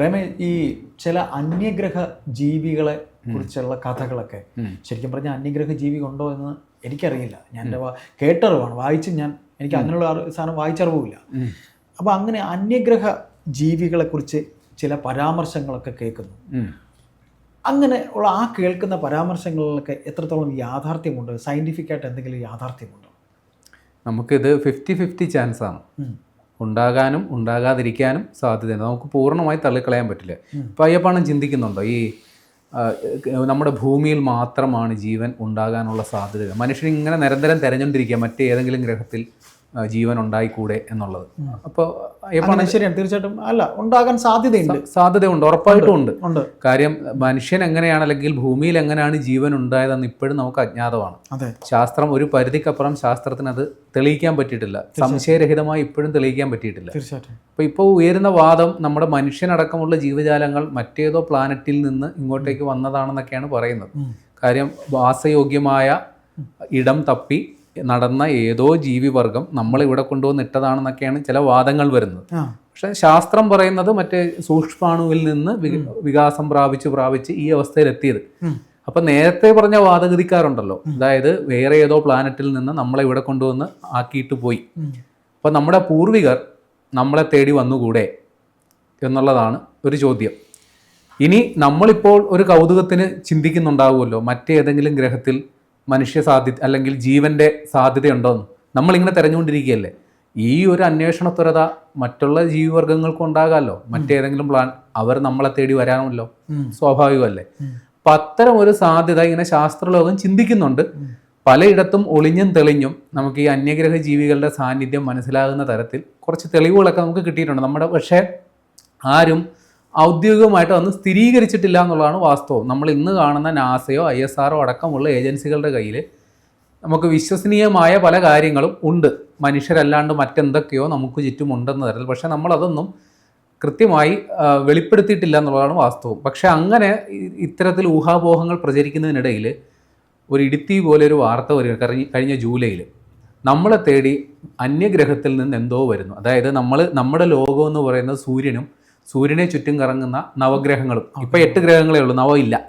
പ്രേമ ഈ ചില അന്യഗ്രഹ ജീവികളെ കുറിച്ചുള്ള കഥകളൊക്കെ ശരിക്കും പറഞ്ഞാൽ അന്യഗ്രഹ ജീവി ഉണ്ടോ എന്ന് എനിക്കറിയില്ല. ഞാൻ എന്റെ കേട്ടറിവാണ്. വായിച്ച് ഞാൻ എനിക്ക് അങ്ങനെയുള്ള സാധനം വായിച്ചറിവില്ല. അപ്പോൾ അങ്ങനെ അന്യഗ്രഹ ജീവികളെ കുറിച്ച് ചില പരാമർശങ്ങളൊക്കെ കേൾക്കുന്നു. അങ്ങനെ ഉള്ള ആ കേൾക്കുന്ന പരാമർശങ്ങളിലൊക്കെ എത്രത്തോളം യാഥാർത്ഥ്യമുണ്ട്? സയന്റിഫിക്കായിട്ട് എന്തെങ്കിലും യാഥാർത്ഥ്യമുണ്ടോ? നമുക്കിത് ഫിഫ്റ്റി ഫിഫ്റ്റി ചാൻസ് ആണ്. ഉണ്ടാകാനും ഉണ്ടാകാതിരിക്കാനും സാധ്യതയുണ്ട്. നമുക്ക് പൂർണമായി തള്ളിക്കളയാൻ പറ്റില്ല. ഇപ്പം അയ്യപ്പാണ് ചിന്തിക്കുന്നുണ്ടോ? ഈ നമ്മുടെ ഭൂമിയിൽ മാത്രമാണ് ജീവൻ ഉണ്ടാകാനുള്ള സാധ്യത. മനുഷ്യൻ ഇങ്ങനെ നിരന്തരം തിരഞ്ഞുകൊണ്ടിരിക്കുക മറ്റേതെങ്കിലും ഗ്രഹത്തിൽ ജീവൻ ഉണ്ടായിക്കൂടെ എന്നുള്ളത്. അപ്പോൾ ശരിയാണ്. തീർച്ചയായിട്ടും അല്ല ഉണ്ടാകാൻ സാധ്യതയുണ്ട്. സാധ്യതയുണ്ട് ഉറപ്പായിട്ടും ഉണ്ട് ഉണ്ട്. കാര്യം മനുഷ്യൻ എങ്ങനെയാണ് അല്ലെങ്കിൽ ഭൂമിയിൽ എങ്ങനെയാണ് ജീവൻ ഉണ്ടായതെന്ന് ഇപ്പോഴും നമുക്ക് അജ്ഞാതമാണ്. അതെ. ശാസ്ത്രം ഒരു പരിധിക്കപ്പുറം ശാസ്ത്രത്തിന് അത് തെളിയിക്കാൻ പറ്റിയിട്ടില്ല. സംശയരഹിതമായി ഇപ്പോഴും തെളിയിക്കാൻ പറ്റിയിട്ടില്ല. തീർച്ചയായിട്ടും. അപ്പോൾ ഇപ്പോൾ ഉയരുന്ന വാദം നമ്മുടെ മനുഷ്യനടക്കമുള്ള ജീവജാലങ്ങൾ മറ്റേതോ പ്ലാനറ്റിൽ നിന്ന് ഇങ്ങോട്ടേക്ക് വന്നതാണെന്നൊക്കെയാണ് പറയുന്നത്. കാര്യം വാസയോഗ്യമായ ഇടം തപ്പി നടന്ന ഏതോ ജീവിവർഗം നമ്മളിവിടെ കൊണ്ടുവന്ന് ഇട്ടതാണെന്നൊക്കെയാണ് ചില വാദങ്ങൾ വരുന്നത്. പക്ഷെ ശാസ്ത്രം പറയുന്നത് മറ്റേ സൂക്ഷ്മാണുവിൽ നിന്ന് വികാസം പ്രാപിച്ച് പ്രാപിച്ച് ഈ അവസ്ഥയിലെത്തിയത്. അപ്പൊ നേരത്തെ പറഞ്ഞ വാദഗതിക്കാരുണ്ടല്ലോ. അതായത് വേറെ ഏതോ പ്ലാനറ്റിൽ നിന്ന് നമ്മളെ ഇവിടെ കൊണ്ടുവന്ന് ആക്കിയിട്ട് പോയി. അപ്പൊ നമ്മുടെ പൂർവികർ നമ്മളെ തേടി വന്നുകൂടെ എന്നുള്ളതാണ് ഒരു ചോദ്യം. ഇനി നമ്മളിപ്പോൾ ഒരു കൗതുകത്തിന് ചിന്തിക്കുന്നുണ്ടാവുമല്ലോ. മറ്റേതെങ്കിലും ഗ്രഹത്തിൽ മനുഷ്യ സാധ്യത അല്ലെങ്കിൽ ജീവന്റെ സാധ്യതയുണ്ടോന്ന്. നമ്മളിങ്ങനെ തിരഞ്ഞുകൊണ്ടിരിക്കുകയല്ലേ? ഈ ഒരു അന്വേഷണത്വരത മറ്റുള്ള ജീവിവർഗങ്ങൾക്കും ഉണ്ടാകാമല്ലോ മറ്റേതെങ്കിലും പ്ലാൻ അവർ നമ്മളെ തേടി വരാമല്ലോ? സ്വാഭാവികമല്ലേ. അപ്പം അത്തരം ഒരു സാധ്യത ഇങ്ങനെ ശാസ്ത്രലോകം ചിന്തിക്കുന്നുണ്ട്. പലയിടത്തും ഒളിഞ്ഞും തെളിഞ്ഞും നമുക്ക് ഈ അന്യഗ്രഹ ജീവികളുടെ സാന്നിധ്യം മനസ്സിലാകുന്ന തരത്തിൽ കുറച്ച് തെളിവുകളൊക്കെ നമുക്ക് കിട്ടിയിട്ടുണ്ട്. നമ്മുടെ പക്ഷേ ആരും ഔദ്യോഗികമായിട്ട് അന്ന് സ്ഥിരീകരിച്ചിട്ടില്ല എന്നുള്ളതാണ് വാസ്തവം. നമ്മൾ ഇന്ന് കാണുന്ന നാസയോ ഐ എസ് ആറോ അടക്കമുള്ള ഏജൻസികളുടെ കയ്യിൽ നമുക്ക് വിശ്വസനീയമായ പല കാര്യങ്ങളും ഉണ്ട്. മനുഷ്യരല്ലാണ്ട് മറ്റെന്തൊക്കെയോ നമുക്ക് ചുറ്റുമുണ്ടെന്ന തരത്തിൽ. പക്ഷേ നമ്മളതൊന്നും കൃത്യമായി വെളിപ്പെടുത്തിയിട്ടില്ല എന്നുള്ളതാണ് വാസ്തവം. പക്ഷെ അങ്ങനെ ഇത്തരത്തിൽ ഊഹാപോഹങ്ങൾ പ്രചരിക്കുന്നതിനിടയിൽ ഒരു ഇടുത്തി പോലെ ഒരു വാർത്ത വരിക കഴിഞ്ഞ ജൂലൈയിൽ. നമ്മളെ തേടി അന്യഗ്രഹത്തിൽ നിന്ന് എന്തോ വരുന്നു. അതായത് നമ്മൾ നമ്മുടെ ലോകം എന്ന് പറയുന്നത് സൂര്യനും സൂര്യനെ ചുറ്റും കറങ്ങുന്ന നവഗ്രഹങ്ങളും. ഇപ്പൊ എട്ട് ഗ്രഹങ്ങളേ ഉള്ളൂ നവ ഇല്ല.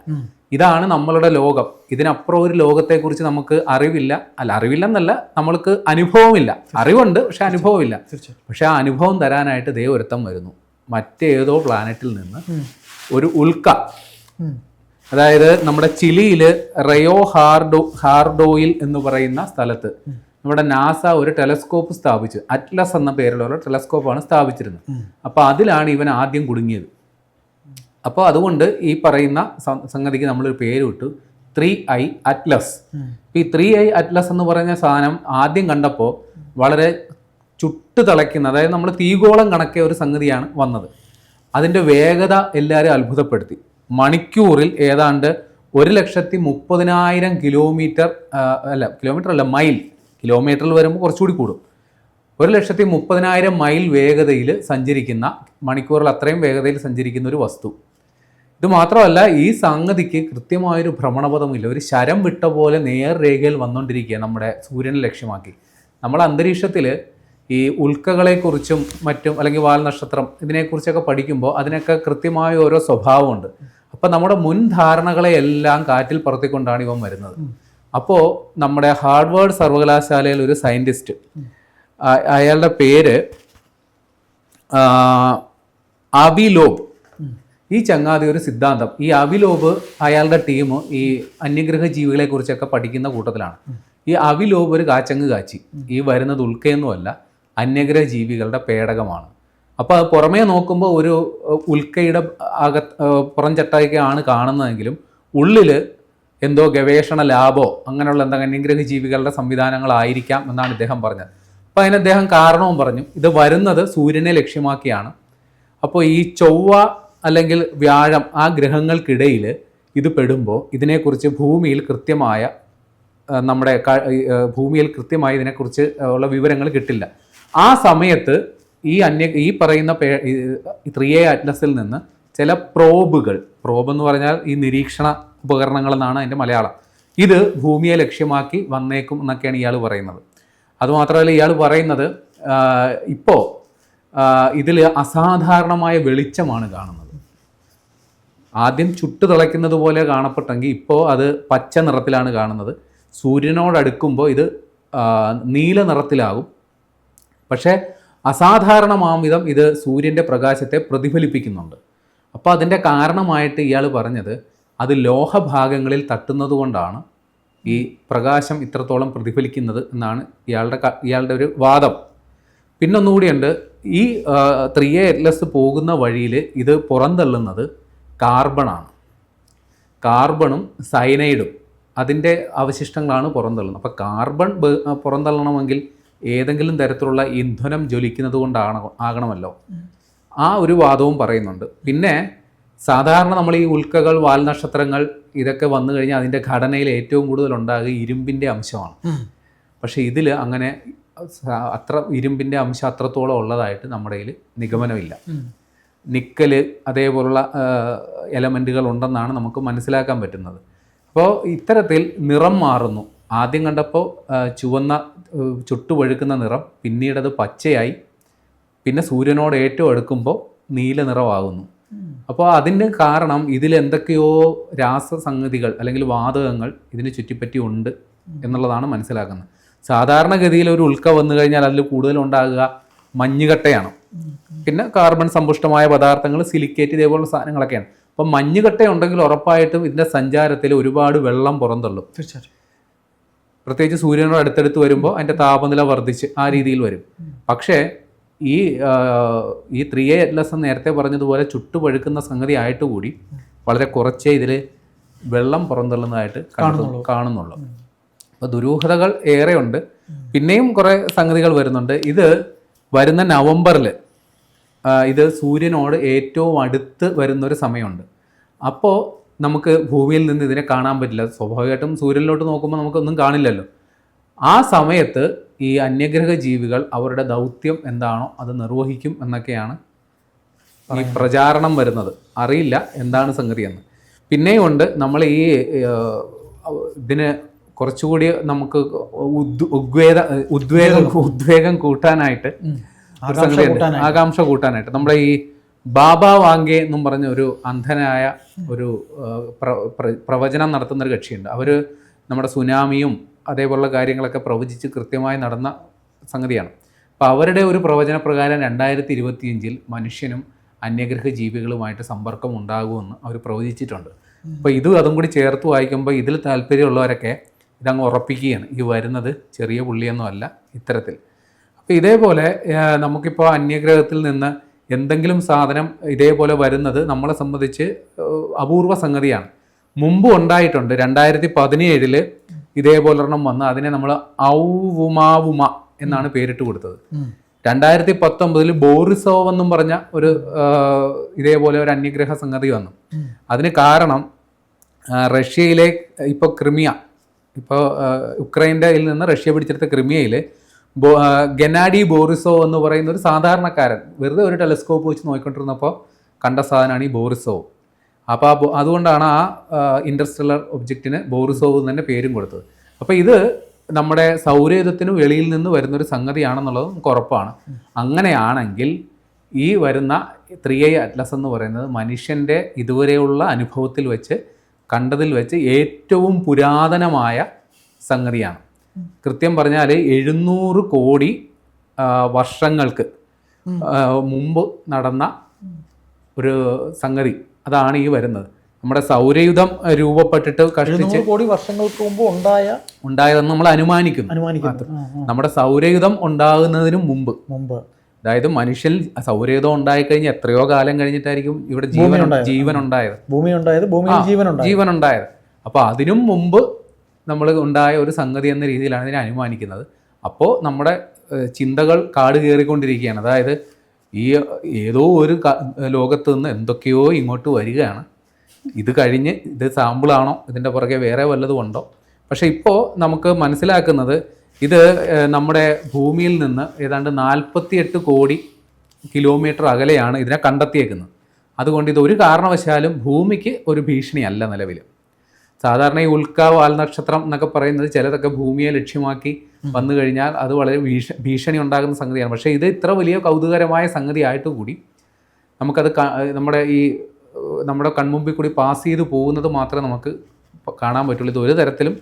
ഇതാണ് നമ്മളുടെ ലോകം. ഇതിനപ്പുറം ഒരു ലോകത്തെക്കുറിച്ച് നമുക്ക് അറിവില്ല. അല്ല അറിവില്ലെന്നല്ല നമ്മൾക്ക് അനുഭവമില്ല. അറിവുണ്ട് പക്ഷെ അനുഭവമില്ല. പക്ഷെ ആ അനുഭവം തരാനായിട്ട് ദൈവരുത്തം വരുന്നു. മറ്റേതോ പ്ലാനറ്റിൽ നിന്ന് ഒരു ഉൽക്ക. അതായത് നമ്മുടെ ചിലിയിൽ റയോ ഹാർഡോ ഹാർഡോയിൽ എന്ന് പറയുന്ന സ്ഥലത്ത് നമ്മുടെ നാസ ഒരു ടെലസ്കോപ്പ് സ്ഥാപിച്ചു. അറ്റ്ലസ് എന്ന പേരിലുള്ള ടെലസ്കോപ്പാണ് സ്ഥാപിച്ചിരുന്നത്. അപ്പോൾ അതിലാണ് ഇവൻ ആദ്യം കുടുങ്ങിയത്. അപ്പോൾ അതുകൊണ്ട് ഈ പറയുന്ന സംഗതിക്ക് നമ്മളൊരു പേര് വിട്ടു ത്രീ ഐ അറ്റ്ലസ്. ഈ ത്രീ ഐ അറ്റ്ലസ് എന്ന് പറയുന്ന സാധനം ആദ്യം കണ്ടപ്പോൾ വളരെ ചുട്ട് തിളയ്ക്കുന്ന അതായത് നമ്മൾ തീഗോളം കണക്കെ ഒരു സംഗതിയാണ് വന്നത്. അതിന്റെ വേഗത എല്ലാവരും അത്ഭുതപ്പെടുത്തി. മണിക്കൂറിൽ ഏതാണ്ട് ഒരു ലക്ഷത്തി മുപ്പതിനായിരം കിലോമീറ്റർ അല്ല കിലോമീറ്റർ അല്ല മൈൽ കിലോമീറ്ററിൽ വരുമ്പോൾ കുറച്ചുകൂടി കൂടും. ഒരു ലക്ഷത്തി മുപ്പതിനായിരം മൈൽ വേഗതയിൽ സഞ്ചരിക്കുന്ന മണിക്കൂറിൽ അത്രയും വേഗതയിൽ സഞ്ചരിക്കുന്ന ഒരു വസ്തു. ഇത് മാത്രമല്ല ഈ സംഗതിക്ക് കൃത്യമായൊരു ഭ്രമണപഥമില്ല. ഒരു ശരം വിട്ട പോലെ നേർരേഖയിൽ വന്നുകൊണ്ടിരിക്കുക നമ്മുടെ സൂര്യനെ ലക്ഷ്യമാക്കി. നമ്മൾ അന്തരീക്ഷത്തിൽ ഈ ഉൽക്കകളെക്കുറിച്ചും മറ്റും അല്ലെങ്കിൽ വാൽനക്ഷത്രം ഇതിനെക്കുറിച്ചൊക്കെ പഠിക്കുമ്പോൾ അതിനൊക്കെ കൃത്യമായ ഓരോ സ്വഭാവമുണ്ട്. അപ്പം നമ്മുടെ മുൻ ധാരണകളെയെല്ലാം കാറ്റിൽ പറത്തിക്കൊണ്ടാണ് ഇവൻ വരുന്നത്. അപ്പോൾ നമ്മുടെ ഹാർഡ്വേർഡ് സർവകലാശാലയിൽ ഒരു സയന്റിസ്റ്റ് അയാളുടെ പേര് അവിലോബ്. ഈ ചങ്ങാതി ഒരു സിദ്ധാന്തം. ഈ അവിലോബ് അയാളുടെ ടീം ഈ അന്യഗ്രഹ ജീവികളെ കുറിച്ചൊക്കെ പഠിക്കുന്ന കൂട്ടത്തിലാണ്. ഈ അവിലോബ് ഒരു കാച്ചങ്ങ് കാച്ചി. ഈ വരുന്നത് ഉൽക്കയൊന്നുമല്ല അന്യഗ്രഹ ജീവികളുടെ പേടകമാണ്. അപ്പോൾ അത് പുറമേ നോക്കുമ്പോൾ ഒരു ഉൽക്കയുടെ അകത്ത് പുറം ചട്ടയൊക്കെയാണ് കാണുന്നതെങ്കിലും ഉള്ളിൽ എന്തോ ഗവേഷണ ലാബോ അങ്ങനെയുള്ള എന്തെങ്കിലും അന്യഗ്രഹ ജീവികളുടെ സംവിധാനങ്ങളായിരിക്കാം എന്നാണ് ഇദ്ദേഹം പറഞ്ഞത്. അപ്പോൾ അതിന് അദ്ദേഹം കാരണവും പറഞ്ഞു ഇത് വരുന്നത് സൂര്യനെ ലക്ഷ്യമാക്കിയാണ്. അപ്പോൾ ഈ ചൊവ്വ അല്ലെങ്കിൽ വ്യാഴം ആ ഗ്രഹങ്ങൾക്കിടയിൽ ഇത് പെടുമ്പോൾ ഇതിനെക്കുറിച്ച് ഭൂമിയിൽ കൃത്യമായ നമ്മുടെ ഭൂമിയിൽ കൃത്യമായി ഇതിനെക്കുറിച്ച് ഉള്ള വിവരങ്ങൾ കിട്ടില്ല. ആ സമയത്ത് ഈ അന്യ ഈ പറയുന്ന പേ ത്രീ എ അറ്റ്ലസിൽ നിന്ന് ചില പ്രോബുകൾ പ്രോബ് എന്ന് പറഞ്ഞാൽ ഈ നിരീക്ഷണ ഉപകരണങ്ങൾ എന്നാണ് അതിന്റെ മലയാളം. ഇത് ഭൂമിയെ ലക്ഷ്യമാക്കി വന്നേക്കും എന്നൊക്കെയാണ് ഇയാൾ പറയുന്നത്. അതുമാത്രമല്ല ഇയാൾ പറയുന്നത് ഇപ്പോൾ ഇതിൽ അസാധാരണമായ വെളിച്ചമാണ് കാണുന്നത്. ആദ്യം ചുട്ടു തിളയ്ക്കുന്നത് പോലെ കാണപ്പെട്ടെങ്കിൽ ഇപ്പോൾ അത് പച്ച നിറത്തിലാണ് കാണുന്നത്. സൂര്യനോടടുക്കുമ്പോൾ ഇത് നീല നിറത്തിലാകും. പക്ഷേ അസാധാരണമാം വിധം ഇത് സൂര്യന്റെ പ്രകാശത്തെ പ്രതിഫലിപ്പിക്കുന്നുണ്ട്. അപ്പോൾ അതിന്റെ കാരണമായിട്ട് ഇയാൾ പറഞ്ഞത് അത് ലോഹഭാഗങ്ങളിൽ തട്ടുന്നത് കൊണ്ടാണ് ഈ പ്രകാശം ഇത്രത്തോളം പ്രതിഫലിക്കുന്നത് എന്നാണ് ഇയാളുടെ ഇയാളുടെ ഒരു വാദം. പിന്നൊന്നുകൂടിയുണ്ട് ഈ ത്രീ എ എറ്റ്ലസ് പോകുന്ന വഴിയിൽ ഇത് പുറന്തള്ളുന്നത് കാർബണാണ്. കാർബണും സൈനൈഡും അതിന്റെ അവശിഷ്ടങ്ങളാണ് പുറന്തള്ളുന്നത്. അപ്പോൾ കാർബൺ പുറന്തള്ളണമെങ്കിൽ ഏതെങ്കിലും തരത്തിലുള്ള ഇന്ധനം ജ്വലിക്കുന്നത് കൊണ്ടാണ് ആകണമല്ലോ. ആ ഒരു വാദവും പറയുന്നുണ്ട്. പിന്നെ സാധാരണ നമ്മൾ ഈ ഉൽക്കകൾ വാൽനക്ഷത്രങ്ങൾ ഇതൊക്കെ വന്നു കഴിഞ്ഞാൽ അതിന്റെ ഘടനയിൽ ഏറ്റവും കൂടുതൽ ഉണ്ടാകുക ഇരുമ്പിന്റെ അംശമാണ്. പക്ഷേ ഇതിൽ അങ്ങനെ അത്ര ഇരുമ്പിന്റെ അംശം അത്രത്തോളം ഉള്ളതായിട്ട് നമ്മുടെ കയ്യിൽ നിഗമനമില്ല. നിക്കൽ അതേപോലുള്ള എലമെന്റുകൾ ഉണ്ടെന്നാണ് നമുക്ക് മനസ്സിലാക്കാൻ പറ്റുന്നത്. അപ്പോൾ ഇത്തരത്തിൽ നിറം മാറുന്നു. ആദ്യം കണ്ടപ്പോൾ ചുവന്ന ചുട്ടുപഴുക്കുന്ന നിറം പിന്നീടത് പച്ചയായി. പിന്നെ സൂര്യനോട് ഏറ്റവും അടുക്കുമ്പോൾ നീല നിറമാകുന്നു. അപ്പോൾ അതിന് കാരണം ഇതിൽ എന്തൊക്കെയോ രാസസംഗതികൾ അല്ലെങ്കിൽ വാതകങ്ങൾ ഇതിന് ചുറ്റിപ്പറ്റി ഉണ്ട് എന്നുള്ളതാണ് മനസ്സിലാക്കുന്നത്. സാധാരണഗതിയിൽ ഒരു ഉൽക്ക വന്നു കഴിഞ്ഞാൽ അതിൽ കൂടുതൽ ഉണ്ടാകുക മഞ്ഞുകട്ടയാണ്. പിന്നെ കാർബൺ സമ്പുഷ്ടമായ പദാർത്ഥങ്ങൾ സിലിക്കേറ്റ് ഇതേപോലുള്ള സാധനങ്ങളൊക്കെയാണ്. അപ്പം മഞ്ഞുകട്ട ഉണ്ടെങ്കിൽ ഉറപ്പായിട്ടും ഇതിന്റെ സഞ്ചാരത്തിൽ ഒരുപാട് വെള്ളം പുറന്തള്ളും. തീർച്ചയായിട്ടും. പ്രത്യേകിച്ച് സൂര്യനോട് അടുത്തടുത്ത് വരുമ്പോൾ അതിന്റെ താപനില വർദ്ധിച്ച് ആ രീതിയിൽ വരും. പക്ഷേ ഈ ഈ ത്രീ എ അറ്റ്ലസ് നേരത്തെ പറഞ്ഞതുപോലെ ചുട്ടുപഴുക്കുന്ന സംഗതി ആയിട്ട് കൂടി വളരെ കുറച്ചേ ഇതിൽ വെള്ളം പുറന്തള്ളുന്നതായിട്ട് കാണുന്നുള്ളൂ. അപ്പോൾ ദുരൂഹതകൾ ഏറെയുണ്ട്. പിന്നെയും കുറേ സംഗതികൾ വരുന്നുണ്ട്. ഇത് വരുന്ന നവംബറിൽ ഇത് സൂര്യനോട് ഏറ്റവും അടുത്ത് വരുന്നൊരു സമയമുണ്ട്. അപ്പോൾ നമുക്ക് ഭൂമിയിൽ നിന്ന് ഇതിനെ കാണാൻ പറ്റില്ല. സ്വാഭാവികമായിട്ടും സൂര്യനിലോട്ട് നോക്കുമ്പോൾ നമുക്കൊന്നും കാണില്ലല്ലോ. ആ സമയത്ത് ഈ അന്യഗ്രഹ ജീവികൾ അവരുടെ ദൗത്യം എന്താണോ അത് നിർവഹിക്കും എന്നൊക്കെയാണ് ഈ പ്രചാരണം വരുന്നത്. അറിയില്ല എന്താണ് സംഗതി എന്ന്. പിന്നെയും ഉണ്ട് നമ്മൾ ഈ ഇതിന് കുറച്ചുകൂടി നമുക്ക് ഉദ്വേദ ഉദ്വേഗം ഉദ്വേഗം കൂട്ടാനായിട്ട് ആകാംക്ഷ കൂട്ടാനായിട്ട്. നമ്മുടെ ഈ ബാബ വാങ്കേ എന്നും പറഞ്ഞ ഒരു അന്ധനായ ഒരു പ്രവചനം നടത്തുന്ന ഒരു കക്ഷിയുണ്ട്. അവർ നമ്മുടെ സുനാമിയും അതേപോലുള്ള കാര്യങ്ങളൊക്കെ പ്രവചിച്ച് കൃത്യമായി നടന്ന സംഗതിയാണ്. അപ്പോൾ അവരുടെ ഒരു പ്രവചന പ്രകാരം രണ്ടായിരത്തി ഇരുപത്തിയഞ്ചിൽ മനുഷ്യനും അന്യഗ്രഹ ജീവികളുമായിട്ട് സമ്പർക്കം ഉണ്ടാകുമെന്ന് അവർ പ്രവചിച്ചിട്ടുണ്ട്. അപ്പോൾ ഇത് അതും കൂടി ചേർത്ത് വായിക്കുമ്പോൾ ഇതിൽ താല്പര്യമുള്ളവരൊക്കെ ഇതങ്ങ് ഉറപ്പിക്കുകയാണ്. ഈ വരുന്നത് ചെറിയ പുള്ളിയൊന്നുമല്ല ഇത്തരത്തിൽ. അപ്പോൾ ഇതേപോലെ നമുക്കിപ്പോൾ അന്യഗ്രഹത്തിൽ നിന്ന് എന്തെങ്കിലും സാധനം ഇതേപോലെ വരുന്നത് നമ്മളെ സംബന്ധിച്ച് അപൂർവ സംഗതിയാണ്. മുമ്പ് ഉണ്ടായിട്ടുണ്ട്. രണ്ടായിരത്തി പതിനേഴിൽ ഇതേപോലെ ഒരെണ്ണം വന്ന് അതിനെ നമ്മൾ ഔവുമാവുമ എന്നാണ് പേരിട്ട് കൊടുത്തത്. രണ്ടായിരത്തി പത്തൊമ്പതിൽ ബോറിസോവ് എന്നും പറഞ്ഞ ഒരു ഇതേപോലെ ഒരു അന്യഗ്രഹ സംഗതി വന്നു. അതിന് കാരണം റഷ്യയിലെ ഇപ്പോൾ ക്രിമിയ ഇപ്പോൾ യുക്രൈന്റെ നിന്ന് റഷ്യ പിടിച്ചെടുത്ത ക്രിമിയയിൽ ബോ ഗനാഡി ബോറിസോവ് എന്ന് പറയുന്ന ഒരു സാധാരണക്കാരൻ വെറുതെ ഒരു ടെലിസ്കോപ്പ് വെച്ച് നോക്കിക്കൊണ്ടിരുന്നപ്പോൾ കണ്ട സാധനമാണ് ഈ ബോറിസോവ്. അപ്പോൾ ആ അതുകൊണ്ടാണ് ആ ഇൻഡസ്ട്രിയലർ ഒബ്ജക്റ്റിന് ബോറിസോവ് എന്ന് തന്നെ പേരും കൊടുത്തത്. അപ്പോൾ ഇത് നമ്മുടെ സൗരയുധത്തിന് വെളിയിൽ നിന്ന് വരുന്നൊരു സംഗതിയാണെന്നുള്ളത് നമുക്ക് ഉറപ്പാണ്. അങ്ങനെയാണെങ്കിൽ ഈ വരുന്ന ത്രീ ഐ അറ്റ്ലസ് എന്ന് പറയുന്നത് മനുഷ്യന്റെ ഇതുവരെയുള്ള അനുഭവത്തിൽ വെച്ച് കണ്ടതിൽ വെച്ച് ഏറ്റവും പുരാതനമായ സംഗതിയാണ്. കൃത്യം പറഞ്ഞാൽ എഴുന്നൂറ് കോടി വർഷങ്ങൾക്ക് മുമ്പ് നടന്ന ഒരു സംഗതി. അതാണ് ഈ വരുന്നത്. നമ്മുടെ സൗരയുധം രൂപപ്പെട്ടിട്ട് കഷ്ടിച്ച് കോടി വർഷങ്ങൾക്ക് മുമ്പ് ഉണ്ടായ ഉണ്ടായതെന്ന് നമ്മൾ അനുമാനിക്കുന്നു. അനുമാനിക്കുന്നു. നമ്മുടെ സൗരയുധം ഉണ്ടാകുന്നതിന് മുമ്പ്. മുമ്പ്. അതായത് മനുഷ്യൻ സൗരയുധം ഉണ്ടായിക്കഴിഞ്ഞ് എത്രയോ കാലം കഴിഞ്ഞിട്ടായിരിക്കും ഇവിടെ ജീവൻ. ജീവൻ ഉണ്ടായത്. ഭൂമി ഉണ്ടായത് ഭൂമിയിൽ ജീവൻ ജീവൻ ഉണ്ടായത്. അപ്പോൾ അതിനും മുമ്പ് നമ്മൾ ഉണ്ടായ ഒരു സംഗതി എന്ന രീതിയിലാണ് ഇതിനെ അനുമാനിക്കുന്നത്. അപ്പോൾ നമ്മുടെ ചിന്തകൾ കാട് കയറിക്കൊണ്ടിരിക്കുകയാണ്. അതായത് ഈ ഏതോ ഒരു ലോകത്ത് നിന്ന് എന്തൊക്കെയോ ഇങ്ങോട്ട് വരികയാണ്. ഇത് കഴിഞ്ഞ് ഇത് സാമ്പിളാണോ? ഇതിന്റെ പുറകെ വേറെ വല്ലതും ഉണ്ടോ? പക്ഷേ ഇപ്പോൾ നമുക്ക് മനസ്സിലാക്കുന്നത് ഇത് നമ്മുടെ ഭൂമിയിൽ നിന്ന് ഏതാണ്ട് നാൽപ്പത്തിയെട്ട് കോടി കിലോമീറ്റർ അകലെയാണ് ഇതിനെ കണ്ടെത്തിയേക്കുന്നത്. അതുകൊണ്ട് ഇത് ഒരു കാരണവശാലും ഭൂമിക്ക് ഒരു ഭീഷണിയല്ല നിലവിൽ സാധാരണ ഈ ഉൽക്ക വാൽനക്ഷത്രം എന്നൊക്കെ പറയുന്നത് ചിലതൊക്കെ ഭൂമിയെ ലക്ഷ്യമാക്കി വന്നു കഴിഞ്ഞാൽ അത് വളരെ ഭീഷ ഭീഷണി ഉണ്ടാകുന്ന സംഗതിയാണ്. പക്ഷേ ഇത് ഇത്ര വലിയ കൗതുകരമായ സംഗതി ആയിട്ട് കൂടി നമുക്കത് നമ്മുടെ ഈ നമ്മുടെ കൺമുമ്പിൽ കൂടി പാസ് ചെയ്ത് പോകുന്നത് മാത്രമേ നമുക്ക് കാണാൻ പറ്റുള്ളൂ. ഇത് ഒരു തരത്തിലും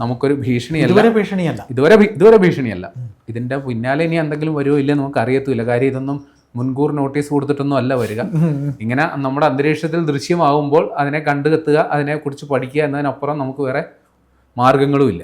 നമുക്കൊരു ഭീഷണിയല്ല. ഇതുവരെ ഭീഷണിയല്ല. ഇതുവരെ ഇതുവരെ ഭീഷണിയല്ല. ഇതിന്റെ പിന്നാലെ ഇനി എന്തെങ്കിലും വരുമോ ഇല്ല നമുക്ക് അറിയത്തില്ല കാര്യം ഇതൊന്നും മുൻകൂർ നോട്ടീസ് കൊടുത്തിട്ടൊന്നും അല്ല വരിക. ഇങ്ങനെ നമ്മുടെ അന്തരീക്ഷത്തിൽ ദൃശ്യമാകുമ്പോൾ അതിനെ കണ്ടെത്തുക അതിനെക്കുറിച്ച് പഠിക്കുക എന്നതിനപ്പുറം നമുക്ക് വേറെ മാർഗങ്ങളും ഇല്ല.